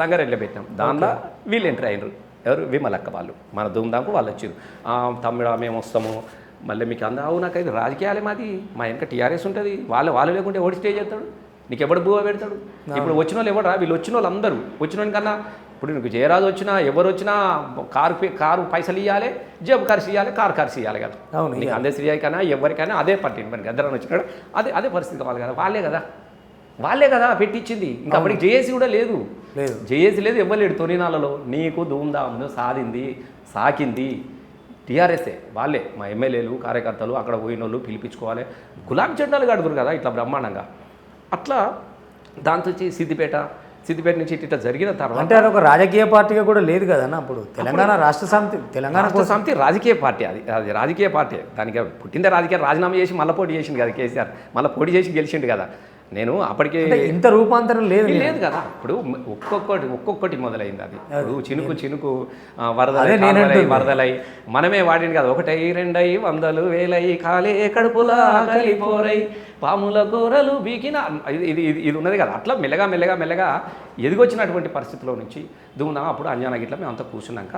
సంగారెడ్డిలో పెట్టినాం. దానిలో వీళ్ళు ఎంటర్ అయినరు ఎవరు? విమలక్క వాళ్ళు. మన ధూమ్ధాంకు వాళ్ళు వచ్చారు "ఆ, తమ్ముడా మేము వస్తాము. మళ్ళీ మీకు అంద అవు నాకైతే రాజకీయాలే మాది. మా వెనక టీఆర్ఎస్ ఉంటుంది. వాళ్ళు వాళ్ళు లేకుంటే ఎవడు స్టే చేస్తాడు నీకు ఎవడు బువ్వ పెడతాడు? ఇప్పుడు వచ్చిన వాళ్ళు ఎవడరా? వీళ్ళు వచ్చిన వాళ్ళు అందరూ. వచ్చిన కన్నా ఇప్పుడు నీకు జయరాజు వచ్చినా ఎవరు వచ్చినా కారు కారు పైసలు ఇవ్వాలి జేబు ఖర్చు ఇవ్వాలి కారు ఖర్చు ఇవ్వాలి కదా. అవును, నీకు అందరికైనా ఎవరికైనా అదే పట్టింది మరి గద్దరని వచ్చినాడు. అదే అదే పరిస్థితి కావాలి కదా. వాళ్ళే కదా. వాళ్ళే కదా పెట్టించింది. ఇంకా అప్పటికి జేఏసీ కూడా లేదు. లేదు. జేఏసీ లేదు ఇవ్వలేడు తొలినాలలో నీకు ధూమ్ధామ్ను సాధింది సాకింది. టీఆర్ఎస్ఏ వాళ్ళే మా ఎమ్మెల్యేలు కార్యకర్తలు అక్కడ పోయిన వాళ్ళు పిలిపించుకోవాలి. గులాబీ జెండాలు కడుగురు కదా ఇట్లా బ్రహ్మాండంగా. అట్లా దాంతో వచ్చి సిద్దిపేట సిద్దిపేట నుంచి ఇట్లా జరిగిన తర్వాత అంటే అది ఒక రాజకీయ పార్టీగా కూడా లేదు కదన్న అప్పుడు. తెలంగాణ రాష్ట్ర సమితి తెలంగాణ రాష్ట్ర సమితి రాజకీయ పార్టీ అది అది రాజకీయ పార్టీ. దానికి పుట్టిందే రాజకీయ రాజీనామా చేసి మళ్ళీ పోటీ చేసింది కదా కేసీఆర్. మళ్ళీ పోటీ చేసి గెలిచిండు కదా. నేను అప్పటికే ఇంత రూపాంతరం లేదు లేదు కదా. ఇప్పుడు ఒక్కొక్కటి ఒక్కొక్కటి మొదలైంది అది. ఇప్పుడు చినుకు చినుకు వరదలై. వరదలై. మనమే వాడింది కదా. ఒకటై రెండై వందలు వేలై కాలే కడుపులా కలిపోరై పాముల కూరలు బీకిన ఇది ఇది ఇది- ఉన్నది కదా. అట్లా మెల్లగా మెల్లగా మెల్లగా ఎదిగొచ్చినటువంటి పరిస్థితిలో నుంచి దుమ్ముదాం అప్పుడు అంజనా గిట్ల మేము అంతా కూర్చున్నాక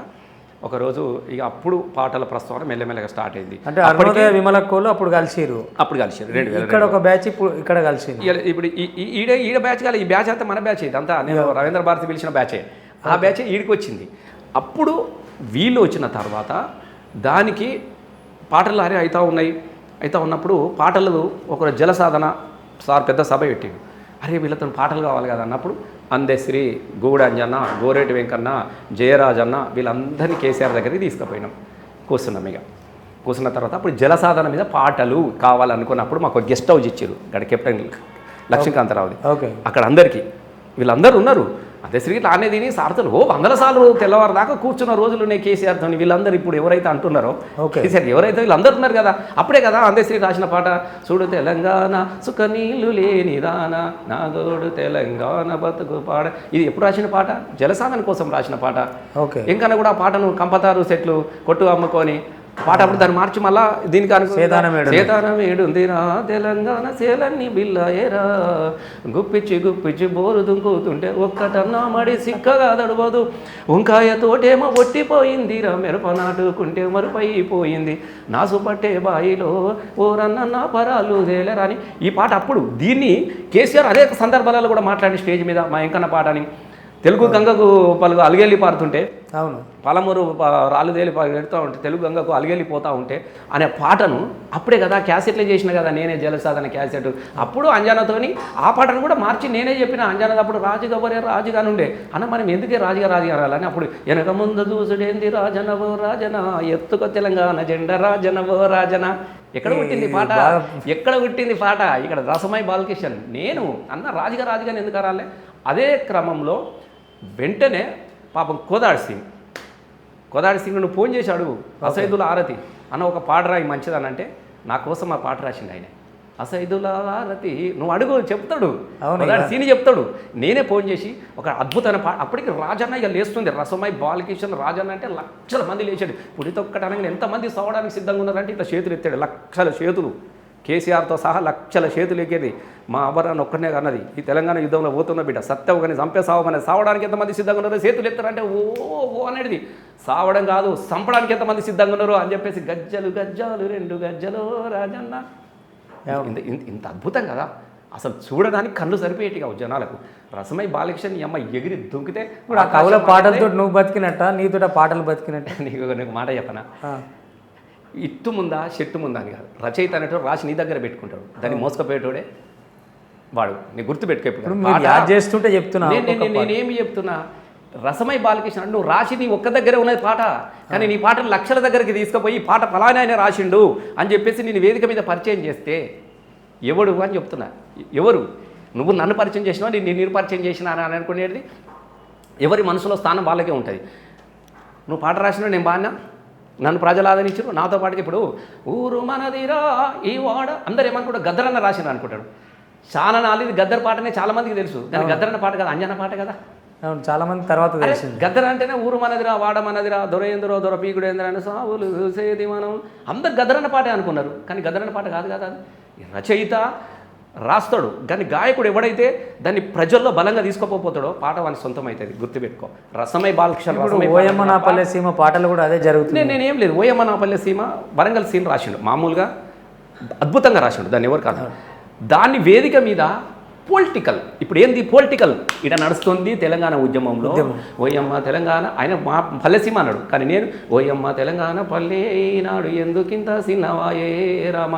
ఒకరోజు ఇక అప్పుడు పాటల ప్రస్తావన మెల్లమెల్లగా స్టార్ట్ అయింది. అంటే అరుణోదయ విమలక్కోళ్ళు అప్పుడు కలిసిరు అప్పుడు కలిసారు రెండు వేల ఇక్కడ ఒక బ్యాచ్ ఇప్పుడు ఇక్కడ ఇయాల- ఇప్పుడు ఈడ ఈడ బ్యాచ్ కాదు ఈ బ్యాచ్ అంతా మన బ్యాచ్ ఇదంతా నేను రవీంద్ర భారతి పిలిచిన బ్యాచే. ఆ బ్యాచ్ ఈడికి వచ్చింది. అప్పుడు వీళ్ళు వచ్చిన తర్వాత దానికి పాటలు అరే అవుతా ఉన్నాయి. అవుతా ఉన్నప్పుడు పాటలు ఒక జల సాధన సార్ పెద్ద సభ పెట్టిండు. అరే వీళ్ళతో పాటలు కావాలి కదా అన్నప్పుడు అందశ్రీ గూడంజన్న గోరేటి వెంకన్న జయరాజన్న వీళ్ళందరినీ కేసీఆర్ దగ్గరికి తీసుకుపోయినాం. కూర్చున్నాం ఇక. కూర్చున్న తర్వాత అప్పుడు జల సాధన మీద పాటలు కావాలనుకున్నప్పుడు మాకు గెస్ట్ హౌస్ ఇచ్చారు ఇక్కడ కెప్టెన్ లక్ష్మీకాంతరావుది. ఓకే. అక్కడ అందరికీ. వీళ్ళందరూ ఉన్నారు. అదే శ్రీ తానే తిని సార్తలు ఓ వందల సార్లు తెల్లవారు దాకా కూర్చున్న రోజులు ఉన్నాయి కేసీఆర్తో వీళ్ళందరూ ఇప్పుడు ఎవరైతే అంటున్నారో. కేసీఆర్ ఎవరైతే వీళ్ళందరూ ఉన్నారు కదా అప్పుడే కదా అందశ్రీ రాసిన పాట చూడు తెలంగాణ సుఖ నీళ్ళు లేని దాన నాగోడు తెలంగాణ బతుకు పాడ ఇది ఎప్పుడు రాసిన పాట? జలసాధన కోసం రాసిన పాట. ఓకే. ఇంకన్నా కూడా ఆ పాటను కంపతారు సెట్లు కొట్టు అమ్ముకొని పాట అప్పుడు దాన్ని మార్చి మళ్ళా దీనికి అనుకో సేతానమేడు. సేతానమేడుందిరా తెలంగాణ సేలన్ని బిల్లయేరా. గుప్పిచ్చి గుప్పిచ్చి బోరు దుంకుతుంటే ఒక్కటన్నా మడి సిక్కగా దడవదు వంకాయ తోటేమో ఒట్టిపోయిందిరా మిరప నాటుకుంటే మరుపైపోయింది. నాసు పట్టే బాయిలో ఓరన్న నా పరాలు తేలరా అని ఈ పాట అప్పుడు దీన్ని కేసీఆర్ అనేక సందర్భాలలో కూడా మాట్లాడి స్టేజ్ మీద మా ఎంకన్న పాటని. తెలుగు గంగకు పలుగు అలిగెళ్ళి పారుతుంటే అవును. పాలమూరు రాళ్ళు తేలి పెడుతూ ఉంటే తెలుగు గంగకు అలిగెళ్ళిపోతూ ఉంటే అనే పాటను అప్పుడే కదా క్యాసెట్లు చేసిన కదా నేనే జలసాదన క్యాసెట్. అప్పుడు అంజనతోని ఆ పాటను కూడా మార్చి నేనే చెప్పిన అంజన అప్పుడు రాజుగా వరే రాజుగా నుండే అన్న మనం ఎందుకే రాజుగా రాజుగా రాలని అప్పుడు వెనక ముందు చూసుడేంది రాజనవో రాజన ఎత్తుక తెలంగాణ జెండ రాజనవో రాజన. ఎక్కడ పుట్టింది పాట? ఎక్కడ పుట్టింది పాట? ఇక్కడ రసమై బాలకిషన్ నేను అన్న రాజుగా రాజుగా ఎందుకు రాలే అదే క్రమంలో వెంటనే పాపం కోదాడ్ సింగ్. కోదాడి సింగ్ నువ్వు ఫోన్ చేసి అడుగు అసైదుల ఆరతి. అన్న ఒక పాట రాయి మంచిదని అంటే నా కోసం ఆ పాట రాసిండు ఆయన. అసైదుల ఆరతి నువ్వు అడుగు చెప్తాడు. కోదాడి సీని చెప్తాడు. నేనే ఫోన్ చేసి ఒక అద్భుతమైన పాట అప్పటికి రాజన్న ఇక లేస్తుంది. రసమై బాలకిషన్ రాజన్న అంటే లక్షల మంది లేచాడు. పుడి తొక్కటానికి ఎంతమంది సవడానికి సిద్ధంగా ఉన్నారంటే ఇట్లా చేతులు ఎత్తాడు లక్షల చేతులు. కేసీఆర్తో సహా లక్షల చేతులు ఎక్కేది మా అబ్బరాన్ని ఒక్కనే అన్నది. ఈ తెలంగాణ యుద్ధంలో పోతున్న బిడ్డ సత్యం కానీ చంపే సావమని సావడానికి ఎంతమంది సిద్ధంగా ఉన్నారో చేతులు ఎత్తారంటే ఓ ఓ అనేది సావడం కాదు చంపడానికి ఎంతమంది సిద్ధంగా ఉన్నారో అని చెప్పేసి గజ్జలు గజ్జాలు రెండు గజ్జలు రాజన్న. ఇంత ఇంత- అద్భుతం కదా. అసలు చూడడానికి కళ్ళు సరిపోయేటి కావు జనాలకు. రసమై బాలకృష్ణ అమ్మ ఎగిరి దుంకితే ఇప్పుడు ఆ కవుల పాటలతో నువ్వు బతికినట్ట? నీతో పాటలు బతికినట్ట? నీకు నీకు మాట చెప్పనా? ఇట్టు ముందా చెట్టు ముందా అని కాదు. రచయిత అనేటోడు రాసి నీ దగ్గర పెట్టుకుంటాడు. దాన్ని మోసుకపోయేటోడే వాడు. నీ గుర్తు ఇప్పుడు చేస్తుంటే చెప్తున్నా నేనేమి చెప్తున్నా? రసమై బాలకృష్ణ నువ్వు రాసి నీ ఒక్క దగ్గరే ఉన్నది పాట. కానీ నీ పాటను లక్షల దగ్గరికి తీసుకుపోయి పాట ఫలానే ఆయన రాసిండు అని చెప్పేసి నేను వేదిక మీద పరిచయం చేస్తే ఎవడు అని చెప్తున్నా. ఎవరు? నువ్వు నన్ను పరిచయం చేసినావా? నేను నేను పరిచయం చేసినా అని అనుకునేది ఎవరి మనసులో స్థానం వాళ్ళకే ఉంటుంది. నువ్వు పాట రాసిన నేను బాగా నన్ను ప్రజలు ఆదరించారు నాతో పాటుకి ఇప్పుడు ఊరు మనదిరా ఈ వాడ అందరు ఏమనుకుంటారు? గద్దరన్న రాసిన అనుకుంటాడు చాలా నాలుగు గద్దర్ పాటనే చాలా మందికి తెలుసు. కానీ గద్దరన్న పాట కదా అంజన పాట కదా? అవును చాలా మంది తర్వాత తెలిసింది. గద్దర అంటేనే ఊరు మనదిరా వాడ మనదిరా దొరయేంద్రో దొర పీకుడేంద్ర అని సావులు చూసేది మనం. అందరు గద్దరన్న పాటే అనుకున్నారు. కానీ గద్దరన్న పాట కాదు కదా అది. రచయిత రాస్తాడు. కానీ గాయకుడు ఎవడైతే దాన్ని ప్రజల్లో బలంగా తీసుకుపోతాడో పాట వాని సొంతం అవుతుంది గుర్తుపెట్టుకో. రసమై బాలకృష్ణ ఇప్పుడు రసమై ఓయమ్మ నా పల్లె సీమ పాటలు కూడా అదే జరుగుతుంది నేను లేదు. ఓయమ్మ నా పల్లె సీమ వరంగల్ సీన్ రాసిండు. మామూలుగా అద్భుతంగా రాసిండు. దాన్ని ఎవరు కాదు. దాన్ని వేదిక మీద పొలిటికల్ ఇప్పుడు ఏంది పొలిటికల్? ఇక్కడ నడుస్తుంది తెలంగాణ ఉద్యమంలో. ఓయమ్మ తెలంగాణ ఆయన మా పల్లె సీమ అన్నాడు. కానీ నేను ఓయమ్మ తెలంగాణ పల్లె నాడు ఎందుకింత సిన్నవాయే రామ.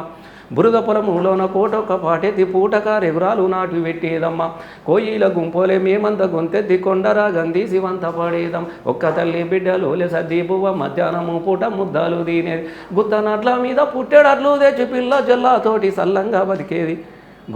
బురద పొలములోన కోటొక పాటెత్తి పూటక రెగురాలు నాటి పెట్టేదమ్మ కోయిల గుంపోలే మేమంత గొంతెత్తి కొండరా గంధి శివంత పడేదం. ఒక్క తల్లి బిడ్డలు సర్ది పువ్వ మధ్యాహ్నము పూట ముద్దాలు తినేది గుత్తనట్ల మీద పుట్టెడట్లు తెచ్చి పిల్ల జల్లాతోటి సల్లంగా బతికేది.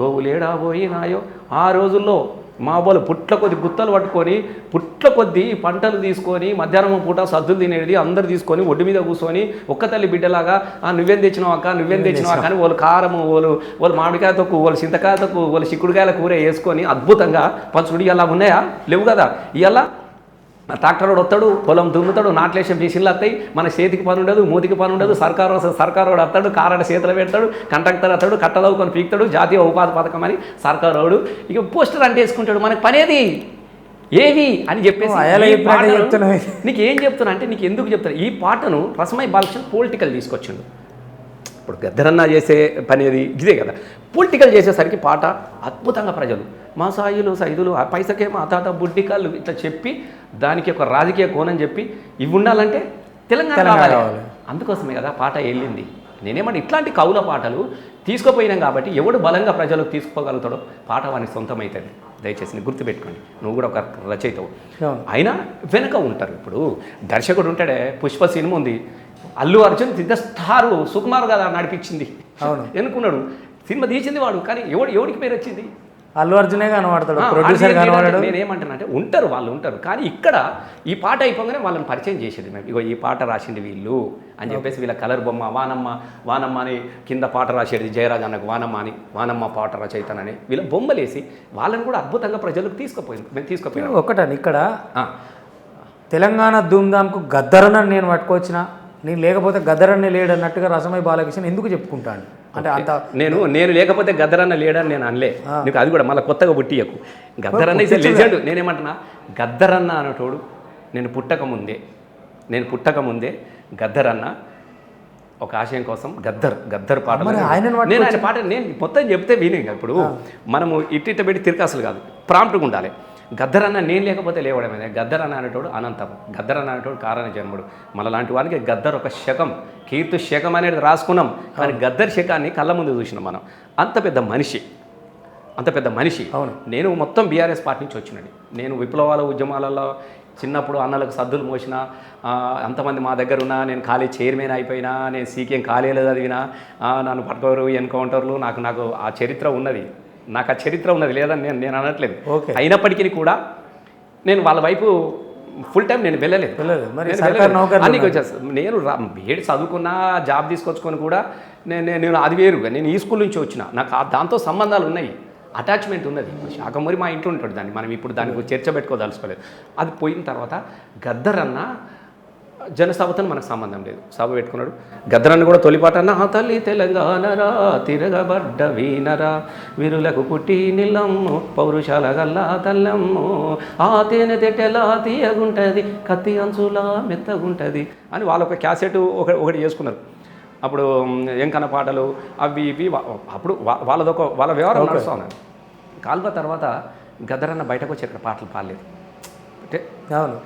గోవులేడా పోయినాయో ఆ రోజుల్లో మా వాళ్ళు పుట్ల కొద్ది గుత్తలు పట్టుకొని పుట్ల కొద్ది పంటలు తీసుకొని మధ్యాహ్నం పూట సద్దులు తినేది అందరు తీసుకొని ఒడ్డు మీద కూర్చొని ఒక్క తల్లి బిడ్డలాగా "ఆ, నువ్వేం తెచ్చినావు అక్క? నువ్వేం తెచ్చినావు అక్క" అని వాళ్ళు కారము వాళ్ళు వాళ్ళు మామిడికాయ తక్కువ వాళ్ళు చింతకాయ తక్కువ వాళ్ళు చిక్కుడుకాయల కూర వేసుకొని అద్భుతంగా పంచుకుడి అలా ఉన్నాయా? లేవు కదా? ఇవాళ ట్రాక్టర్ వస్తాడు పొలం దున్నుతాడు నాట్లేసే మిషన్లు వస్తాయి మన చేతికి పని ఉండదు మూతికి పని ఉండదు సర్కారు సర్కారు వాడు వస్తాడు కారడ చేతులు పెడతాడు కండక్టర్ వస్తాడు కట్టదవుకొని పీకుతాడు జాతీయ ఉపాధి పథకం అని సర్కారు వాడు ఇక పోస్టర్ అంటే వేసుకుంటాడు మనకి పనేది ఏవి? అని చెప్పేసి. నీకు ఏం చెప్తున్నా అంటే నీకు ఎందుకు చెప్తున్నా? ఈ పాటను రసమై బాలకృష్ణ పొలిటికల్ తీసుకొచ్చిండు. ఇప్పుడు గద్దరన్న చేసే పని అది ఇదే కదా. పొలిటికల్ చేసేసరికి పాట అద్భుతంగా ప్రజలు మా సాయులు సైదులు ఆ పైసకే మా తాత బుడ్డికాళ్ళు ఇట్లా చెప్పి దానికి ఒక రాజకీయ కోణం చెప్పి ఇవి ఉండాలంటే తెలంగాణ రావాలి. అందుకోసమే కదా పాట వెళ్ళింది. నేనేమంటే ఇట్లాంటి కవుల పాటలు తీసుకుపోయినాం కాబట్టి ఎవడు బలంగా ప్రజలకు తీసుకోగలుగుతాడో పాట వానికి సొంతమవుతుంది దయచేసి నీకు గుర్తుపెట్టుకోండి. నువ్వు కూడా ఒక రచయితవు. అయినా వెనక ఉంటారు ఇప్పుడు. దర్శకుడు ఉంటాడే పుష్ప సినిమా ఉంది. అల్లు అర్జున్ దిద్ద స్టారు సుకుమార్ కదా నడిపించింది. అవును. ఎన్నుకున్నాడు? సినిమా తీసింది వాడు. కానీ ఎవడు ఎవడికి పేరు వచ్చింది? అల్లు అర్జునే కనబడతాడు ప్రొడ్యూసర్ కనబడాడు. నేను ఏమంటానంటే ఉంటారు వాళ్ళు ఉంటారు కానీ ఇక్కడ ఈ పాట అయిపోగానే వాళ్ళని పరిచయం చేసేది మేము. ఇగో ఈ పాట రాసింది వీళ్ళు అని చెప్పేసి వీళ్ళ కలర్ బొమ్మ వానమ్మ వానమ్మ అని కింద పాట రాసేది జయరాజ్ అన్నకు వానమ్మ అని వానమ్మ పాట రచయితనని వీళ్ళ బొమ్మలేసి వాళ్ళని కూడా అద్భుతంగా ప్రజలకు తీసుకుపోయింది మేము తీసుకుపోయినాం ఒకటని ఇక్కడ తెలంగాణ ధూమ్ధామ్కు గద్దరనని నేను పట్టుకొచ్చిన నేను లేకపోతే గద్దరన్నే లేడు అన్నట్టుగా రసమై బాలకృష్ణ ఎందుకు చెప్పుకుంటాను? అంటే అంత నేను నేను లేకపోతే గద్దరన్న లేడని నేను అనలే. నీకు అది కూడా మళ్ళీ కొత్తగా పుట్టియకు. గద్దరన్న ఇస్ లెజెండ్ నేనేమంటున్నా? గద్దరన్న అనేటోడు నేను పుట్టక ముందే నేను పుట్టక ముందే గద్దరన్న ఒక ఆశయం కోసం గద్దర్ గద్దర్ పాట నేను ఆయన పాట నేను మొత్తం చెప్తే విని ఇప్పుడు మనము ఇట్టిట్ట పెట్టి తిరకాసులు కాదు ప్రాంప్ట్గా ఉండాలి. గద్దరన్న నేను లేకపోతే లేవడమే గద్దరన్న అనేటోడు అనంతం. గద్దరన్న అనేటోడు కారణ జన్ముడు మన లాంటి వానికి గద్దర్ ఒక శకం. కీర్తి శకం అనేది రాసుకున్నాం. కానీ గద్దర్ శకాన్ని కళ్ళ ముందు చూసినాం మనం. అంత పెద్ద మనిషి. అంత పెద్ద మనిషి. అవును. నేను మొత్తం బీఆర్ఎస్ పార్టీ నుంచి వచ్చినది నేను విప్లవాల ఉద్యమాలలో చిన్నప్పుడు అన్నలకు సద్దులు మోసిన అంతమంది మా దగ్గర ఉన్నా నేను కాలేజ్ చైర్మన్ అయిపోయినా నేను సీకేం కాలేజీలో చదివినా నన్ను పట్టుకోరు ఎన్కౌంటర్లు నాకు నాకు ఆ చరిత్ర ఉన్నది. నాకు ఆ చరిత్ర ఉన్నది లేదని నేను నేను అనట్లేదు. ఓకే. అయినప్పటికీ కూడా నేను వాళ్ళ వైపు ఫుల్ టైం నేను వెళ్ళలేదు. అన్నీ వచ్చేస్తా నేను బీఎడ్ చదువుకున్నా జాబ్ తీసుకొచ్చుకొని కూడా నేను నేను- అది వేరుగా నేను ఈ స్కూల్ నుంచి వచ్చిన. నాకు దాంతో సంబంధాలు ఉన్నాయి. అటాచ్మెంట్ ఉన్నది. శాఖమూరి మా ఇంట్లో ఉంటాడు దాన్ని. మనం ఇప్పుడు దాని చర్చ పెట్టుకోదలుచుకోలేదు. అది పోయిన తర్వాత గద్దరన్న జనసభతో మనకు సంబంధం లేదు. సభ పెట్టుకున్నాడు. గద్దరన్న కూడా తొలిపాట నా తల్లి తెలంగాణరా తిరగబడ్డ వీనరా వీరులకు పుట్టి నిల్లమ్ము పౌరుషాల గల్లా తల్లమ్ము ఆ తేనె తెట్టెలా తీయగుంటది కత్తి అంచులా మెత్తగుంటది అని వాళ్ళు ఒక క్యాసెట్ ఒక ఒకటి చేసుకున్నారు. అప్పుడు ఎంకన్న పాటలు అవి ఇవి అప్పుడు వాళ్ళదొక వాళ్ళ వ్యవహారం నడుస్తూ కాల్వ తర్వాత గద్దరన్న బయటకు వచ్చి ఇక్కడ పాటలు పాడలేదు. అంటే అవును.